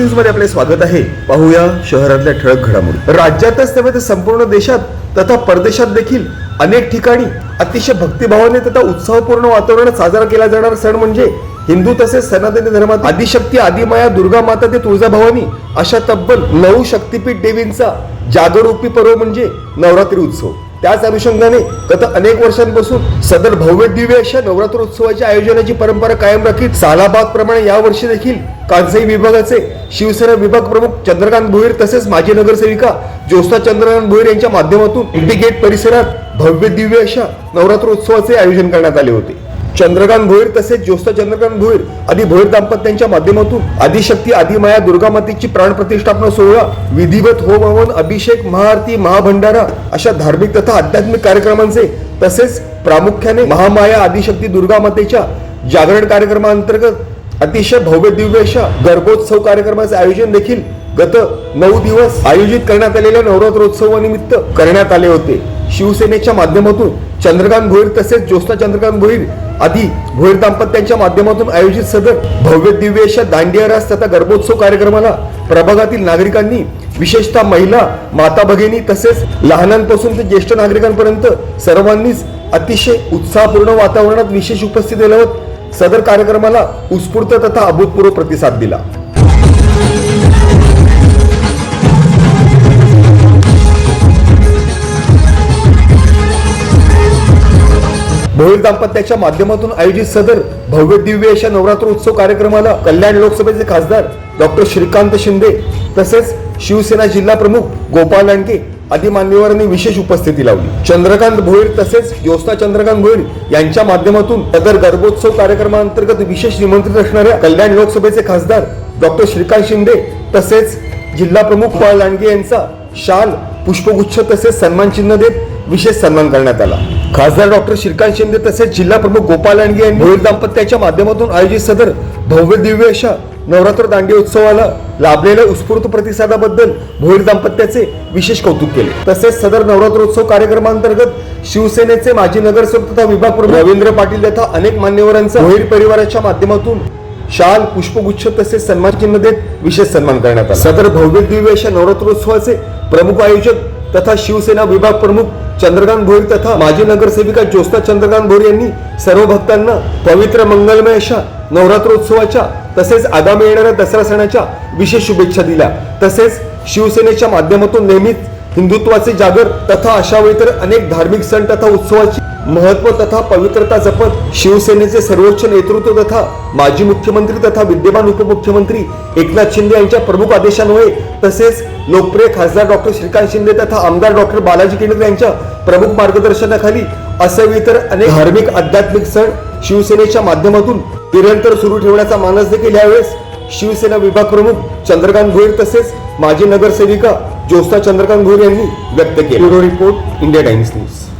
न्यूजमध्ये आपले स्वागत आहे. पाहूया शहरातल्या ठळक घडामोडी. राज्यातच नव्हे तर संपूर्ण देशात तथा परदेशात देखील अनेक ठिकाणी अतिशय भक्तिभावाने तथा उत्साहपूर्ण वातावरणात साजरा केला जाणारा सण म्हणजे हिंदू तसेच सनातनी धर्मात आदिशक्ती आदिमाया दुर्गा माता ते तुळजाभवानी अशा तब्बल नऊ शक्तीपीठ देवींचा जागरूपी पर्व म्हणजे नवरात्री उत्सव. त्याच अनुषंगाने गत अनेक वर्षांपासून सदर भव्य दिव्य अशा नवरात्र उत्सवाच्या आयोजनाची परंपरा कायम राखीत सालाबाद प्रमाणे यावर्षी देखील कांसाई विभागाचे शिवसेना विभाग प्रमुख चंद्रकांत भोईर तसेच माजी नगरसेविका ज्योत्स्ना चंद्रकांत भोईर यांच्या माध्यमातून इंडी गेट परिसरात भव्य दिव्य अशा नवरात्रोत्सवाचे आयोजन करण्यात आले होते. चंद्रकांत भोईर तसेच ज्योत्स्ना चंद्रकांत भोईर आदी भोईर दाम्पत्यांच्या माध्यमातून आदिशक्ती आदिमाया दुर्गा मातेची प्राण प्रतिष्ठापना सोहळा विधिवत होम हवन अभिषेक महाआरती महाभंडारा अशा धार्मिक तथा आध्यात्मिक कार्यक्रमांचे तसेच प्रामुख्याने महामाया आदिशक्ती दुर्गा मातेच्या जागरण कार्यक्रमाअंतर्गत अतिशय भव्य दिव्य अशा गर्भोत्सव कार्यक्रमाचे आयोजन देखील गत नऊ दिवस आयोजित करण्यात आलेल्या नवरात्रोत्सवानिमित्त करण्यात आले होते. शिवसेनेच्या माध्यमातून चंद्रकांत भोईर तसेच ज्योत्ना चंद्रकांत भोईर आदी भोईर दाम्पत्यांच्या माध्यमातून आयोजित सदर भव्य दिव्य अशा दांडिया रास तथा गर्भोत्सव कार्यक्रमाला प्रभागातील नागरिकांनी विशेषतः महिला माता भगिनी तसेच लहानांपासून ते ज्येष्ठ नागरिकांपर्यंत सर्वांनीच अतिशय उत्साहपूर्ण वातावरणात विशेष उपस्थिती लावत सदर कार्यक्रमाला उत्स्फूर्त तथा अभूतपूर्व प्रतिसाद दिला. भोईर दाम्पत्याच्या माध्यमातून आयोजित सदर भव्य दिव्य अशा नवरात्र उत्सव कार्यक्रमाला कल्याण लोकसभेचे खासदार डॉक्टर श्रीकांत शिंदे तसेच शिवसेना जिल्हा प्रमुख गोपाल लांडगे आदी मान्यवरांनी विशेष उपस्थिती लावली. चंद्रकांत भोईर तसेच ज्योत्ना चंद्रकांत भोईर यांच्या माध्यमातून सदर गर्भोत्सव कार्यक्रमांतर्गत विशेष निमंत्रित असणाऱ्या कल्याण लोकसभेचे खासदार डॉक्टर श्रीकांत शिंदे तसेच जिल्हा प्रमुख गोपाल लांडगे यांचा शाल पुष्पगुच्छ तसेच सन्मान चिन्ह देत विशेष सन्मान करण्यात आला. खासदार डॉक्टर श्रीकांत शिंदे तसेच जिल्हा प्रमुख गोपाल लांडगे यांनी भोईर दाम्पत्याच्या माध्यमातून आयोजित सदर भव्य दिव्य अशा नवरात्र दांडी उत्सवाला लाभलेल्या उत्स्फूर्त प्रतिसादाबद्दल भोईर दाम्पत्याचे विशेष कौतुक केले. तसेच सदर नवरात्रोत्सव कार्यक्रमांतर्गत शिवसेनेचे माजी नगरसेवक तथा विभाग प्रमुख रवींद्र पाटील तथा अनेक मान्यवरांचा भोईर परिवाराच्या माध्यमातून शाल पुष्पगुच्छ तसेच सन्मान चिन्ह देत विशेष सन्मान करण्यात आला. सदर भव्य दिव्य अशा नवरात्रोत्सवाचे प्रमुख आयोजक तथा शिवसेना विभाग प्रमुख चंद्रकांत भोईर तथा माजी नगरसेविका ज्योत्स्ना चंद्रकांत भोईर यांनी सर्व भक्तांना पवित्र मंगलमय अशा नवरात्रोत्सवाच्या तसेच आगामी येणाऱ्या दसरा सणाच्या विशेष शुभेच्छा दिल्या. तसेच शिवसेनेच्या माध्यमातून नेहमीच हिंदुत्वाचे जागर तथा अशा वेळी तर अनेक धार्मिक सण तथा उत्सवाची महत्त्व तथा पवित्रता जपत शिवसेनेचे सर्वोच्च नेतृत्व तथा माजी मुख्यमंत्री तथा विद्यमान उपमुख्यमंत्री एकनाथ शिंदे यांच्या प्रमुख आदेशान्वये तसेच लोकप्रिय खासदार डॉक्टर श्रीकांत शिंदे तथा आमदार डॉक्टर बालाजी केंद्रे यांच्या प्रमुख मार्गदर्शनाखाली असे इतर अनेक धार्मिक आध्यात्मिक सण शिवसेनेच्या माध्यमातून निरंतर सुरू ठेवण्याचा मानस देखील यावेळेस शिवसेना विभाग प्रमुख चंद्रकांत भोईर तसेच माजी नगरसेविका ज्योत्स्ना चंद्रकांत भोईर यांनी व्यक्त केले. Report India Times news.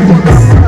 Yes.